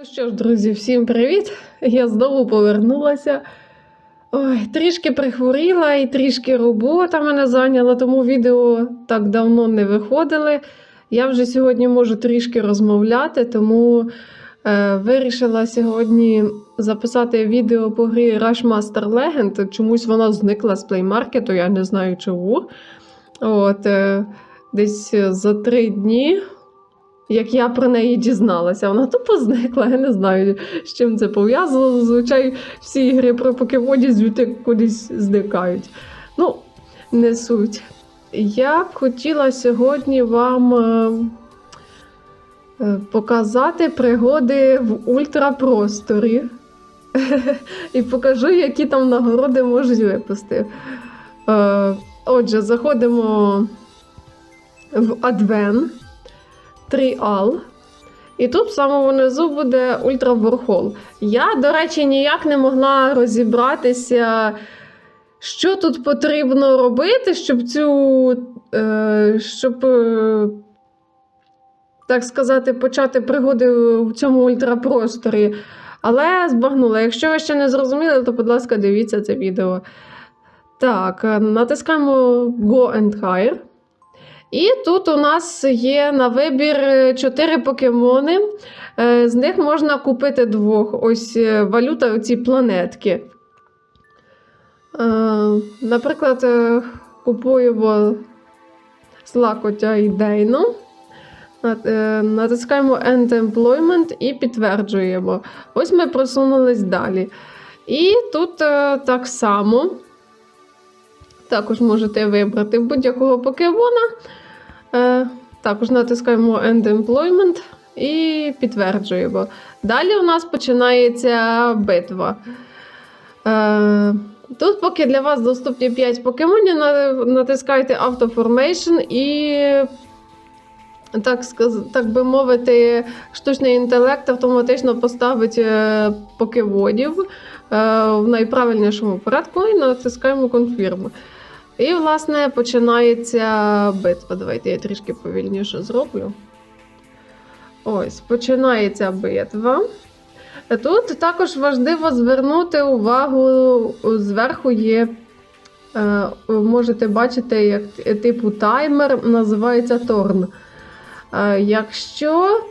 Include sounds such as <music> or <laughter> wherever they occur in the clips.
Ну що ж, друзі, всім привіт! Я знову повернулася. Ой, трішки прихворіла і трішки робота мене зайняла, тому відео так давно не виходили. Я вже сьогодні можу трішки розмовляти, тому е, вирішила сьогодні записати відео по грі Rush Master Legend. Чомусь вона зникла з Market, я не знаю чому. От, е, десь за три дні як я про неї дізналася. Вона тупо зникла. Я не знаю, з чим це пов'язано. Зазвичай всі ігри про покемонів кудись зникають. Ну, не суть. Я б хотіла сьогодні вам е, е, показати пригоди в ультрапросторі. <laughs> І покажу, які там нагороди можуть випусти. Е, Отже, заходимо в Адвен. Тріал. І тут в самому низу буде ультраворхол. Я, до речі, ніяк не могла розібратися, що тут потрібно робити, щоб цю. Е, щоб, е, так сказати, почати пригоди в цьому ультрапросторі. Але збагнула. Якщо ви ще не зрозуміли, то, будь ласка, дивіться це відео. Так, е, натискаємо Go and Hire. І тут у нас є на вибір 4 покемони. Е, З них можна купити двох. Ось е, валюта, оці планетки. Е, Наприклад, е, купуємо Слакотя і Дейну. Е, Натискаємо End Employment і підтверджуємо. Ось ми просунулись далі. І тут е, так само. Також можете вибрати будь-якого покемона. Е, також натискаємо End Employment і підтверджуємо. Далі у нас починається битва. Е, тут, поки для вас доступні 5 покемонів, натискайте Auto Formation і, так, так би мовити, штучний інтелект автоматично поставить е, покемонів в найправильнішому порядку і натискаємо Confirm. І, власне, починається битва. Давайте я трішки повільніше зроблю. Ось, починається битва. Тут також важливо звернути увагу, зверху є, е, можете бачити, як типу таймер, називається Торн. Е, Якщо е,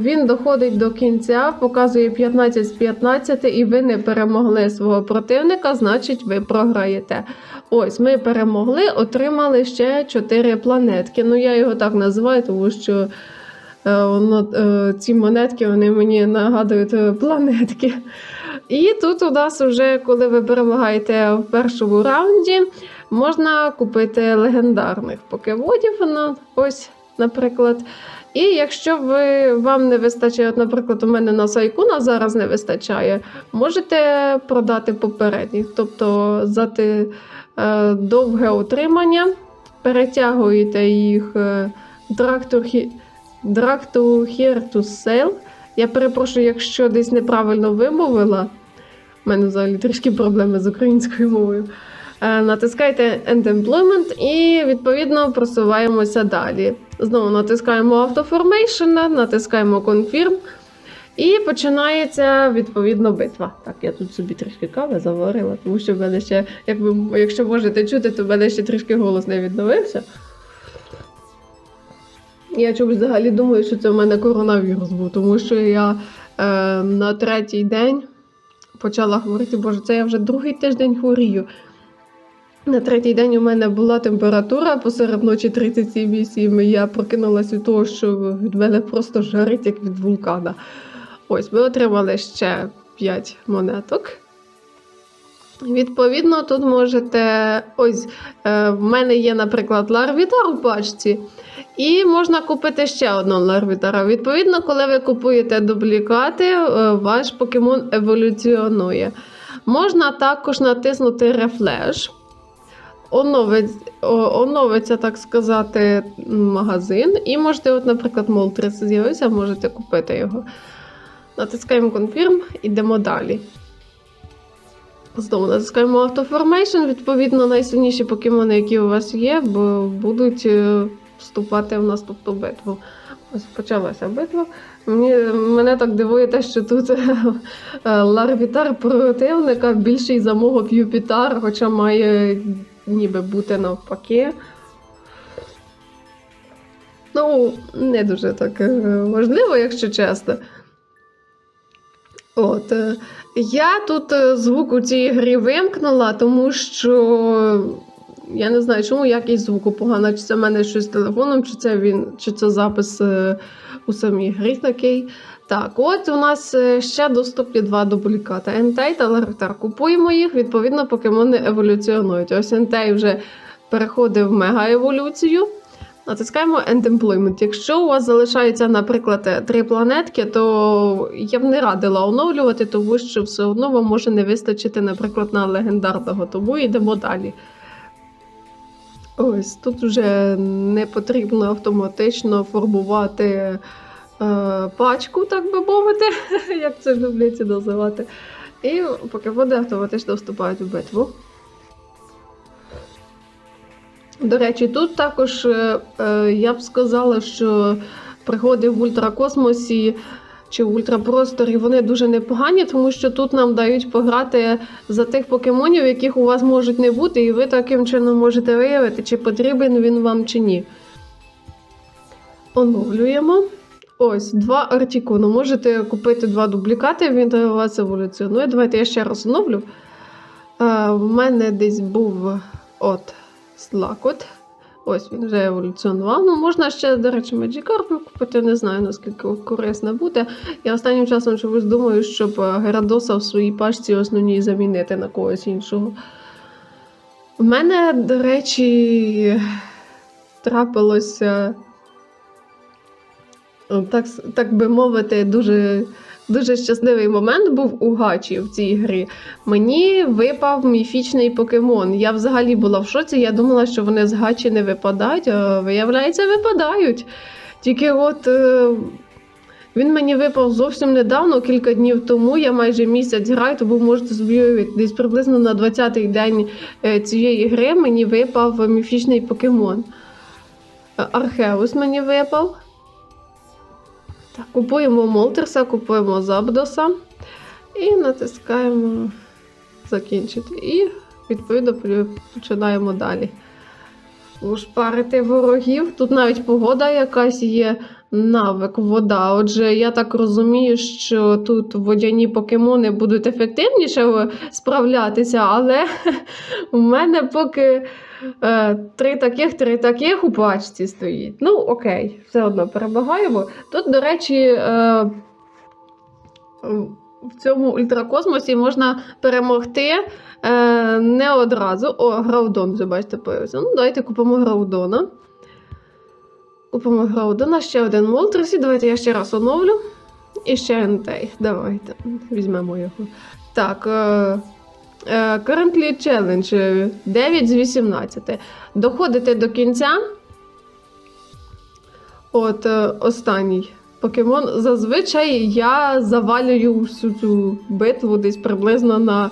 він доходить до кінця, показує 15 з 15, і ви не перемогли свого противника, значить ви програєте. Ось ми перемогли, отримали ще 4 планетки. Ну, я його так називаю, тому що е, е, ці монетки вони мені нагадують е, планетки. І тут у нас, вже, коли ви перемагаєте в першому раунді, можна купити легендарних покемонів. Ну, ось, наприклад. І якщо ви, вам не вистачає, от, наприклад, у мене на Сайкуна зараз не вистачає, можете продати попередніх. Тобто за те, е, довге утримання, перетягуєте їх е, drag to drag to here to sell. Я перепрошую, якщо десь неправильно вимовила. У мене взагалі трішки проблеми з українською мовою. Е, Натискайте End Employment і відповідно просуваємося далі. Знову натискаємо Auto-Formation, натискаємо Confirm. І починається відповідно битва. Так, я тут собі трішки кави заварила, тому що в мене ще, як ви, якщо можете чути, то в мене ще трішки голос не відновився. Я чомусь взагалі думаю, що це в мене коронавірус був, тому що я е, на третій день почала говорити, боже, це я вже другий тиждень хворію. На третій день у мене була температура посеред ночі 37,7. і Я прокинулася від того, що від мене просто жарить, як від вулкана. Ось, ми отримали ще 5 монеток. Відповідно, тут можете. Ось, е, в мене є, наприклад, ларвітар у пачці. І можна купити ще одного ларвітара. Відповідно, коли ви купуєте дублікати, е, ваш покемон еволюціонує. Можна також натиснути рефлеш. Оновить, оновиться, так сказати, магазин. І можете, от, наприклад, Молтрис з'явився, можете купити його. Натискаємо Confirm, ідемо далі. Знову натискаємо Autoformation. Відповідно, найсильніші покемони, які у вас є, будуть е, вступати в наступну битву. Ось почалася битва. Мені, мене так дивує те, що тут е, Ларвітар противника більший за мого Юпітар, хоча має ніби бути навпаки. Ну, не дуже так е, важливо, якщо чесно. От. е, Я тут е, звук у цій грі вимкнула, тому що я не знаю, чому якість звуку погана, чи це в мене щось з телефоном, чи це він, чи це запис е, у самій грі такий. Так, от у нас е, ще доступні два дублікати: Entei та Ларвітар. Купуємо їх, відповідно, покемони еволюціонують. Ось Entei вже переходив в мегаеволюцію. Натискаємо End Employment. Якщо у вас залишається, наприклад, три планетки, то я б не радила оновлювати, тому що все одно вам може не вистачити, наприклад, на легендарного. Тому йдемо далі. Ось тут вже не потрібно автоматично формувати е, пачку, так би мовити, <laughs> як це люблять називати. І покемони автоматично вступають в битву. До речі, тут також е, е, я б сказала, що пригоди в ультракосмосі чи в ультрапросторі вони дуже непогані, тому що тут нам дають пограти за тих покемонів, яких у вас можуть не бути, і ви таким чином можете виявити, чи потрібен він вам чи ні. Оновлюємо. Ось, два артікуну. Можете купити два дублікати, він у вас еволюціонує. Давайте я ще раз оновлю. Е, в мене десь був от Слакот. Ось він вже еволюціонував. Ну, можна ще, до речі, Magikarp купити, не знаю наскільки корисно буде. Я останнім часом чомусь думаю, щоб е, Герадоса в своїй пачці основній замінити на когось іншого. У мене, до речі, трапилося, е, так, так би мовити, дуже. Дуже щасливий момент був у гачі в цій грі. Мені випав міфічний покемон. Я взагалі була в шоці. Я думала, що вони з гачі не випадають, а виявляється, випадають. Тільки от е, він мені випав зовсім недавно, кілька днів тому. Я майже місяць граю, тому можете собі десь приблизно на 20-й день е, цієї гри мені випав міфічний покемон. Е, Археус мені випав. Так, купуємо Молтерса, купуємо Забдоса і натискаємо закінчити. І відповідно починаємо далі. Ушпарити ворогів. Тут навіть погода якась є, навик, вода. Отже, я так розумію, що тут водяні покемони будуть ефективніше справлятися, але <laughs> у мене поки е, три таких, три таких у пачці стоїть. Ну, окей, все одно перебагаємо. Тут, до речі, е, в цьому ультракосмосі можна перемогти е, не одразу. О, Граудон бачите, появився. Ну, давайте купимо Граудона. Купимо Граудона, ще один Молтресі. Давайте я ще раз оновлю. І ще Entei. Давайте. Візьмемо його. Так. Е, е, currently challenge е, 9 з 18. Доходите до кінця. От е, останній покемон. Зазвичай я завалюю всю цю битву десь приблизно на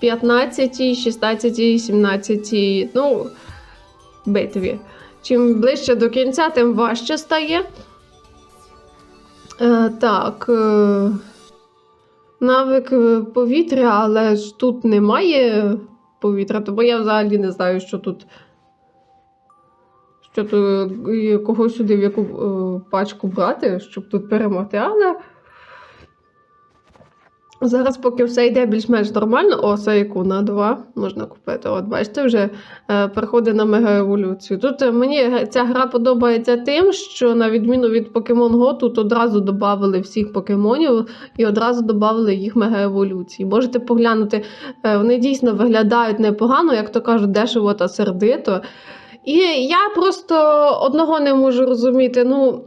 15, 16, 17 ну, битві. Чим ближче до кінця, тим важче стає. Е, так. Е, навик е, повітря, але ж тут немає повітря, тому я взагалі не знаю, що тут. Що тут і кого сюди в яку е, пачку брати, щоб тут перемогти, але. Зараз, поки все йде більш-менш нормально, о, сейку на 2 можна купити. От, бачите, вже е, переходить на мегаеволюцію. Тут е, мені ця гра подобається тим, що на відміну від Pokemon Go, тут одразу додали всіх покемонів і одразу додали їх мегаеволюції. Можете поглянути, е, вони дійсно виглядають непогано, як то кажуть, дешево та сердито. І я просто одного не можу розуміти. Ну,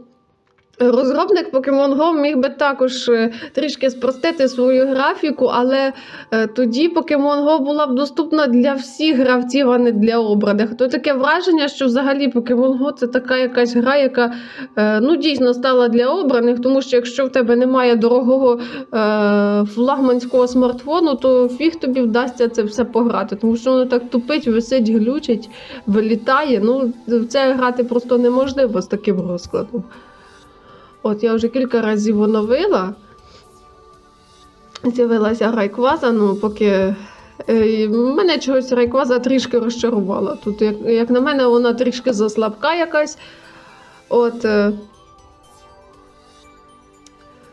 розробник Pokemon Go міг би також е, трішки спростити свою графіку, але е, тоді Pokemon Go була б доступна для всіх гравців, а не для обраних. То таке враження, що взагалі Pokemon Go це така якась гра, яка е, ну, дійсно стала для обраних, тому що якщо в тебе немає дорогого флагманського смартфону, то фіг тобі вдасться це все пограти, тому що воно так тупить, висить, глючить, вилітає. Ну, в це грати просто неможливо з таким розкладом. От я вже кілька разів оновила. З'явилася райкваза, ну поки. е, Мене чогось райкваза трішки розчарувала. Тут, як, як на мене, вона трішки заслабка якась. От. е,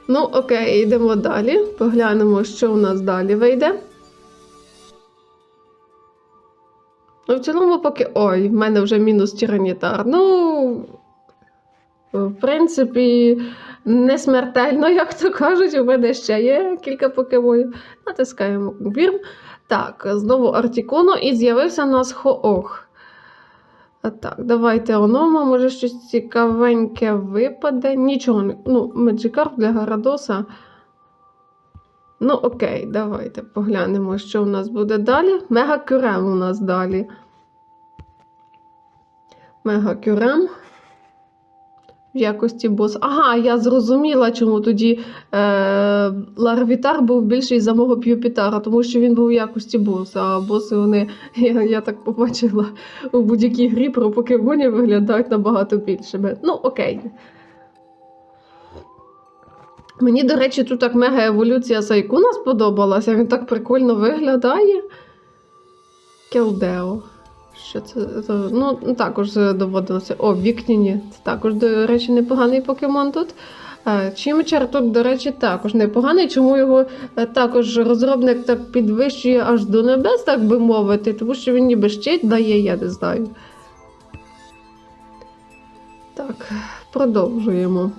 Ну, окей, йдемо далі. Поглянемо, що у нас далі вийде. Ну, в цілому, поки. Ой, в мене вже мінус тиранітар. Ну, в принципі, не смертельно, як то кажуть. У мене ще є кілька покемонів. Натискаємо конфірм. Так, знову Артікуно і з'явився у нас Хоох. А так, давайте онома, може щось цікавеньке випаде. Нічого не. Ну, Меджикарп для Гарадоса. Ну, окей, давайте поглянемо, що у нас буде далі. Мега Кюрем у нас далі. Мега Кюрем. В якості бос. Ага, я зрозуміла, чому тоді е, Ларвітар був більший за мого П'юпітара, тому що він був в якості боса. А боси вони, <laughs> я, я так побачила, у будь-якій грі про покемонів виглядають набагато більшими. Ну, окей. Мені, до речі, тут так мега еволюція Сайкуна сподобалася. Він так прикольно виглядає. Келдео. Що це? Ну, також доводилося. О, Вікніні. Це також, до речі, непоганий покемон тут. Е, Чимчар тут, до речі, також непоганий. Чому його е, також розробник так підвищує аж до небес, так би мовити, тому що він ніби щит дає, я не знаю. Так, продовжуємо.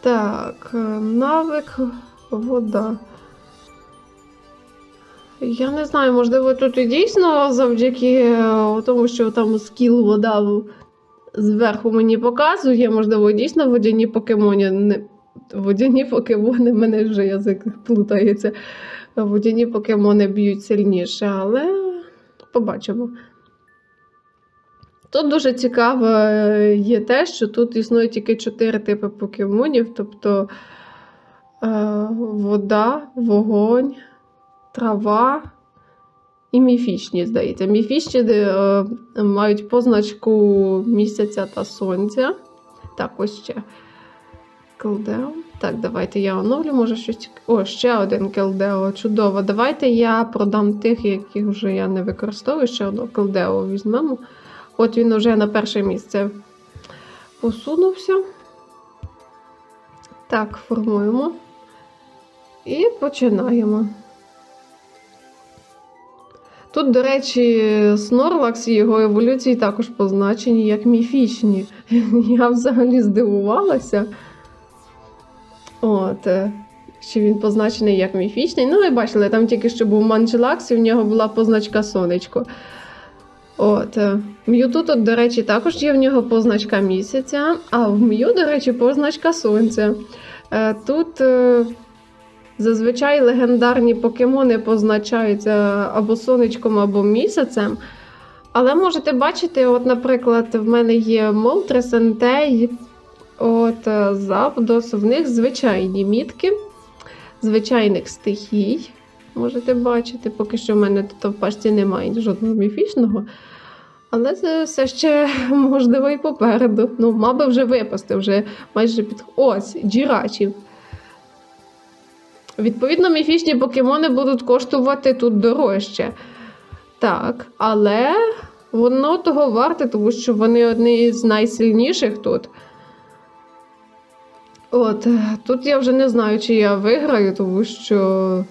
Так, е, навик, вода. Я не знаю, можливо, тут і дійсно завдяки е, тому, що там скіл вода зверху мені показує, можливо, дійсно водяні покемони. Не... Водяні покемони, в мене вже язик плутається. Водяні покемони б'ють сильніше, але побачимо. Тут дуже цікаво е, є те, що тут існує тільки чотири типи покемонів, тобто е, вода, вогонь, трава і міфічні, здається. Міфічні е, мають позначку місяця та сонця. Так, ось ще. Келдео. Так, давайте я оновлю, може щось. О, ще один келдео. Чудово. Давайте я продам тих, яких вже я не використовую. Ще одного келдео візьмемо. От він вже на перше місце посунувся. Так, формуємо. І починаємо. Тут, до речі, Снорлакс і його еволюції також позначені як міфічні. <laughs> Я взагалі здивувалася. От, е, що він позначений як міфічний. Ну, ви бачили, там тільки що був Манчелакс, і в нього була позначка сонечко. От. е, М'юту тут, до речі, також є в нього позначка місяця, а в М'ю, до речі, позначка сонця. Е, Тут зазвичай легендарні покемони позначаються або сонечком, або місяцем. Але можете бачити, от, наприклад, в мене є Молтрес, Ентей, от е, Запдос, в них звичайні мітки, звичайних стихій. Можете бачити, поки що в мене тут в пачці немає жодного міфічного. Але це все ще <laughs> можливо і попереду. Ну, мабуть, вже випасти, вже майже під. Ось, джірачів. Відповідно, міфічні покемони будуть коштувати тут дорожче. Так, але воно того варте, тому що вони одні з найсильніших тут. От, тут я вже не знаю, чи я виграю, тому що.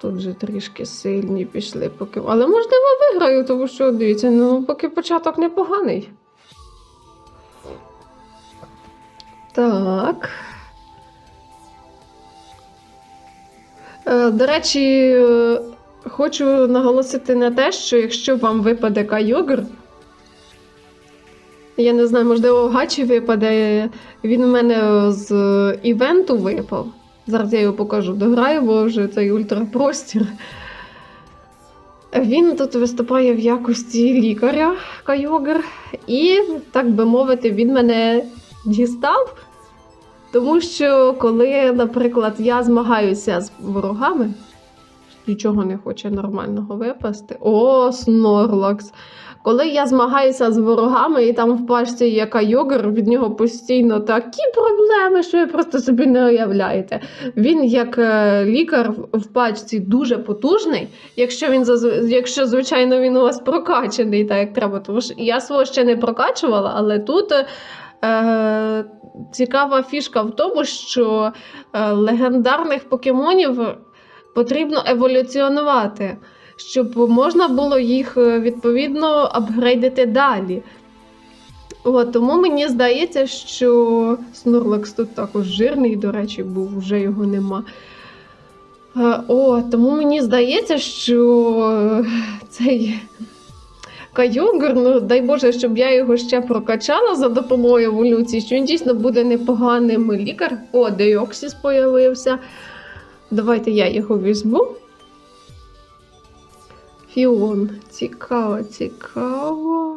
Тут вже трішки сильні пішли поки. Але можливо виграю, тому що дивіться, ну поки початок непоганий. Так. До речі, е, хочу наголосити на те, що якщо вам випаде кайогр, я не знаю, можливо, гачі випаде. Він у мене з івенту випав. Зараз я його покажу. Дограю, бо вже цей ультрапростір. Він тут виступає в якості лікаря Кайогер, і, так би мовити, він мене дістав. Тому що, коли, наприклад, я змагаюся з ворогами, нічого не хоче нормального випасти. О, Снорлакс. Коли я змагаюся з ворогами, і там в пачці є кайогер, від нього постійно такі проблеми, що ви просто собі не уявляєте. Він, як е, лікар в- пачці, дуже потужний. Якщо він якщо, звичайно, він у вас прокачаний, так як треба. Тому що я свого ще не прокачувала, але тут. Е, цікава фішка в тому, що е, легендарних покемонів потрібно еволюціонувати, щоб можна було їх е, відповідно апгрейдити далі. От, тому мені здається, що Снурлекс тут також жирний, до речі, був, вже його нема. Е, О, тому мені здається, що цей Кайогер, ну дай Боже, щоб я його ще прокачала за допомогою еволюції, що він дійсно буде непоганим лікар. О, Деоксіс появився. Давайте я його візьму. Фіон. Цікаво, цікаво.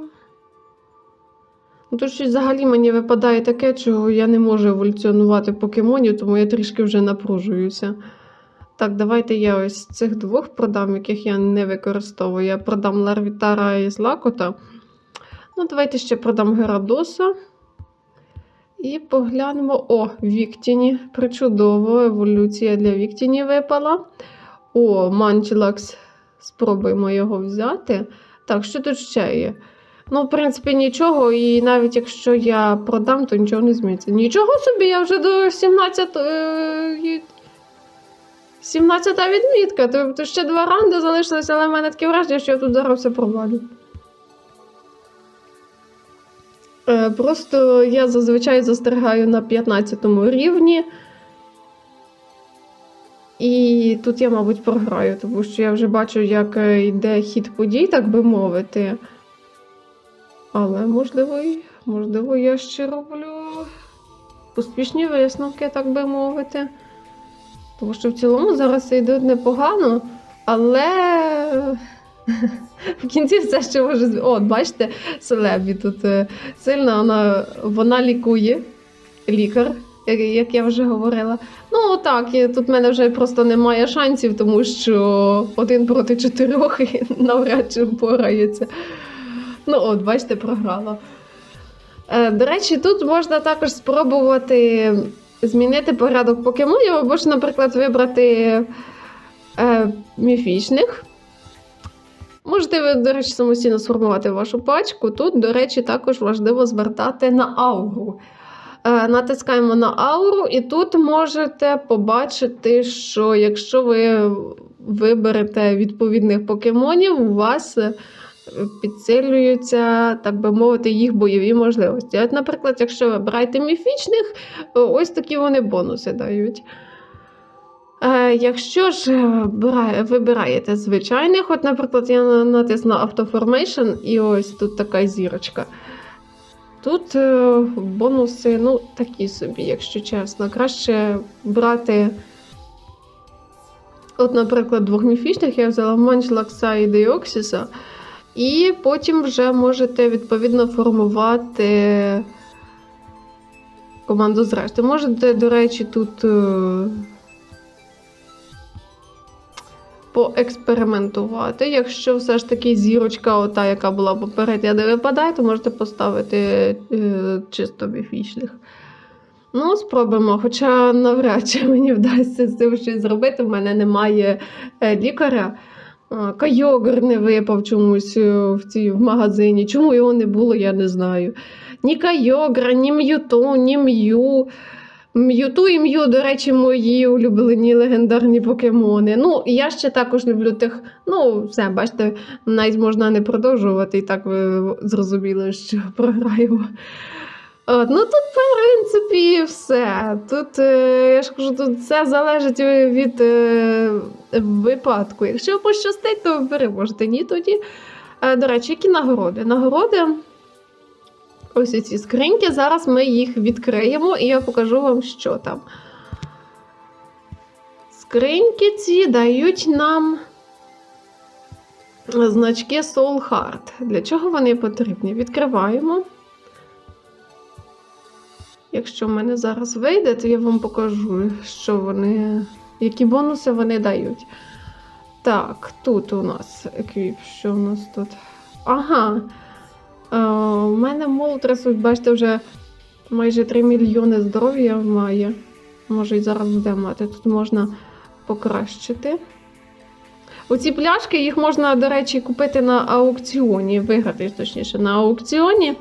Ну, тут щось взагалі мені випадає таке, чого я не можу еволюціонувати покемонів, тому я трішки вже напружуюся. Так, давайте я ось цих двох продам, яких я не використовую. Я продам Ларвітара і Злакота. Ну, давайте ще продам Герадоса. І поглянемо. О, Віктіні. Причудово, еволюція для Віктіні випала. О, Манчелакс. Спробуємо його взяти. Так, що тут ще є? Ну, в принципі, нічого, і навіть якщо я продам, то нічого не зміниться. Нічого собі, я вже до 17. Е... 17 відмітка. Тобто ще два раунди залишилися, але в мене таке враження, що я тут зараз все провалю. Е, Просто я зазвичай застерігаю на 15 рівні. І тут я, мабуть, програю, тому що я вже бачу, як е, йде хід подій, так би мовити. Але можливо, можливо, я ще роблю успішні висновки, так би мовити. Тому що в цілому зараз йде непогано, але в кінці все ще може. з- О, бачите, Селебі тут е, сильна, вона, вона лікує лікар, як, як я вже говорила. Ну так, тут в мене вже просто немає шансів, тому що один проти чотирьох <laughs> навряд чи впорається. Ну, от, бачите, програла. Е, До речі, тут можна також спробувати змінити порядок покемонів, або ж, наприклад, вибрати е, міфічних. Можете ви, до речі, самостійно сформувати вашу пачку. Тут, до речі, також важливо звертати на ауру. Е, натискаємо на ауру, і тут можете побачити, що якщо ви виберете відповідних покемонів, у вас підсилюються, так би мовити, їх бойові можливості. От, наприклад, якщо ви обираєте міфічних, ось такі вони бонуси дають. Е, якщо ж е, вибираєте звичайних, от, наприклад, я на- натисну Автоформейшн, і ось тут така зірочка. Тут е, бонуси, ну, такі собі, якщо чесно. Краще брати. От, наприклад, двох міфічних я взяла Манчлакса і Деоксіса. І потім вже можете відповідно формувати команду зрешти. Можете, до речі, тут е, поекспериментувати. Якщо все ж таки зірочка, ота, яка була попередня, не випадає, то можете поставити е, чисто міфічних. Ну, спробуємо. Хоча навряд чи мені вдасться з цим щось зробити. В мене немає е, лікаря. А, Кайогер не випав чомусь е, в цій в магазині. Чому його не було, я не знаю. Ні Кайогра, ні М'юту, ні М'ю. М'юту і М'ю, до речі, мої улюблені легендарні покемони. Ну, я ще також люблю тих. Ну, все, бачите, навіть можна не продовжувати, і так ви зрозуміли, що <laughs> програємо. От, ну тут, в принципі, все. Тут, е, я ж кажу, тут все залежить від е, випадку. Якщо пощастить, то переможете. Ні, тоді. Е, до речі, які нагороди? Нагороди. Ось ці скриньки. Зараз ми їх відкриємо і я покажу вам, що там. Скриньки ці дають нам значки Soul Heart. Для чого вони потрібні? Відкриваємо. Якщо в мене зараз вийде, то я вам покажу, що вони, які бонуси вони дають. Так, тут у нас еквіп, що у нас тут? Ага. Е, у мене молотрес, бачите, вже майже 3 мільйони здоров'я має. Може, і зараз буде мати. Тут можна покращити. Оці пляшки, їх можна, до речі, купити на аукціоні, виграти, точніше, на аукціоні.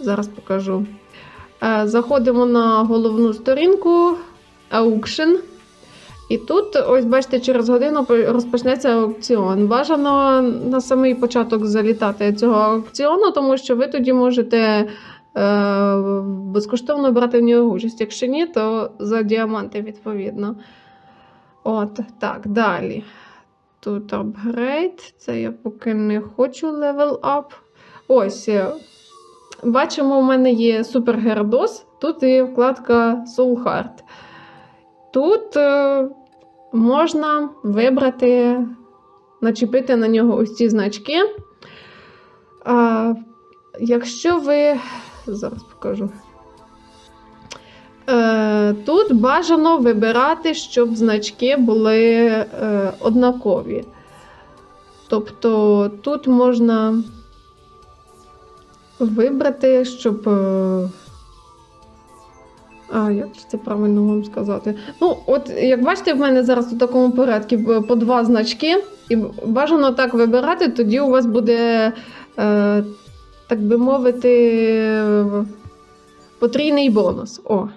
Зараз покажу. Е, Заходимо на головну сторінку Auction. І тут, ось бачите, через годину розпочнеться аукціон. Бажано на самий початок залітати цього аукціону, тому що ви тоді можете е, безкоштовно брати в нього участь. Якщо ні, то за діаманти відповідно. От, так, далі. Тут апгрейд. Це я поки не хочу level up. Ось. Бачимо, у мене є супергердос. Тут є вкладка Soul Heart. Тут е, можна вибрати, начепити на нього ось ці значки. А, якщо ви. Зараз покажу. Е, тут бажано вибирати, щоб значки були е, однакові. Тобто тут можна вибрати, щоб. е, А, як це правильно вам сказати? Ну, от як бачите, в мене зараз у такому порядку по два значки, і бажано так вибирати, тоді у вас буде, е, так би мовити, е, потрійний бонус. О.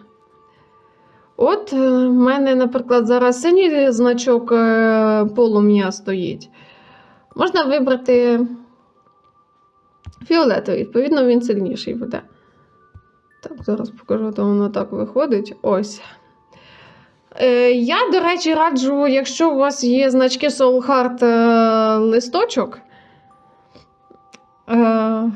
От е, в мене, наприклад, зараз синій значок е, полум'я стоїть. Можна вибрати фіолетовий, відповідно, він сильніший буде. Так, зараз покажу, то воно так виходить. Ось. Е, я, до речі, раджу, якщо у вас є значки Soul Heart е, листочок. Е,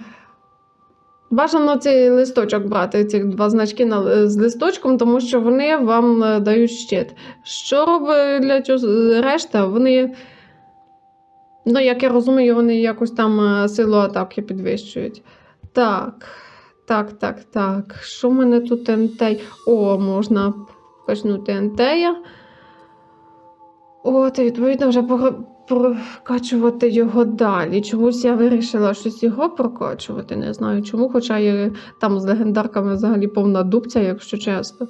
бажано цей листочок брати, ці два значки на, з листочком, тому що вони вам е, дають щит. Що робить для цього решта? Вони. Ну, як я розумію, вони якось там е, силу атаки підвищують. Так, так, так, так. Що в мене тут ентей? О, можна качнути ентея. От, і відповідно, вже прокачувати його далі. Чомусь я вирішила щось його прокачувати. Не знаю чому, хоча є там з легендарками взагалі повна дубця, якщо чесно.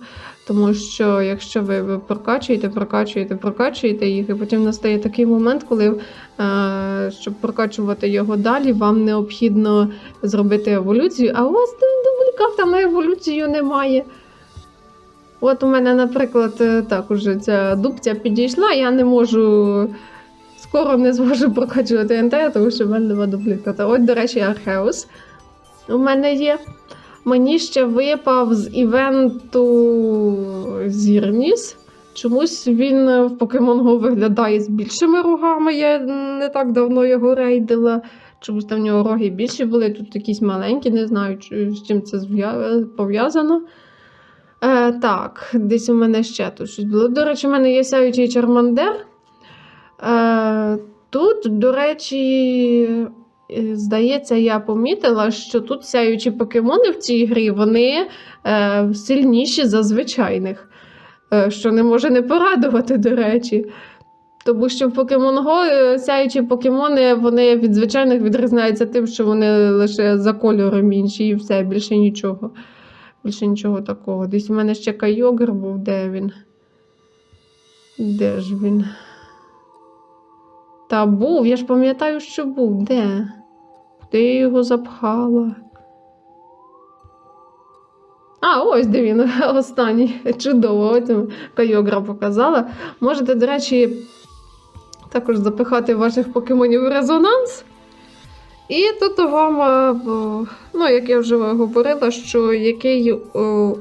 Тому що якщо ви, прокачуєте, прокачуєте, прокачуєте їх, і потім настає такий момент, коли е, щоб прокачувати його далі, вам необхідно зробити еволюцію, а у вас там дубліката еволюцію немає. От у мене, наприклад, е, так уже ця дубця підійшла, я не можу. Скоро не зможу прокачувати НТ, тому що в мене нема дубліката. От, до речі, Археус у мене є. Мені ще випав з івенту Зірніс. Чомусь він в Pokemon Go виглядає з більшими рогами. Я не так давно його рейдила. Чомусь там в нього роги більші були, тут якісь маленькі, не знаю, з чим це пов'язано. Е, так, десь у мене ще тут щось було. До речі, у мене є сяючий Чармандер. Е, тут, до речі, е, здається, я помітила, що тут сяючі покемони в цій грі вони е, сильніші за звичайних. Що не може не порадувати, до речі. Тому що в Pokemon Go сяючі покемони вони від звичайних відрізняються тим, що вони лише за кольором інші і все, більше нічого. Більше нічого такого. Десь у мене ще Кайогер був, де він? Де ж він? Та був, я ж пам'ятаю, що був. Де? Куди його запхала? А, ось де він <laughs> останній. Чудово, ось Кайогра показала. Можете, до речі, також запихати ваших покемонів в резонанс. І тут вам, е, ну, як я вже говорила, що який е,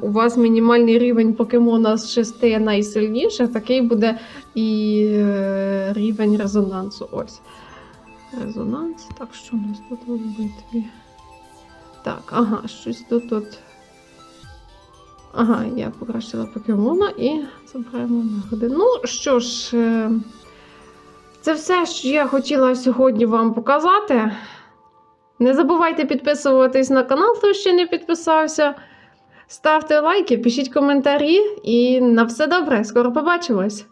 у вас мінімальний рівень покемона з шести найсильніших, такий буде і е, рівень резонансу. Ось. Резонанс. Так, що у нас тут в битві? Так, ага, щось тут. от. Ага, я покращила покемона і забираємо нагоди. Ну що ж, це все, що я хотіла сьогодні вам показати. Не забувайте підписуватись на канал, хто ще не підписався. Ставте лайки, пишіть коментарі і на все добре. Скоро побачимось!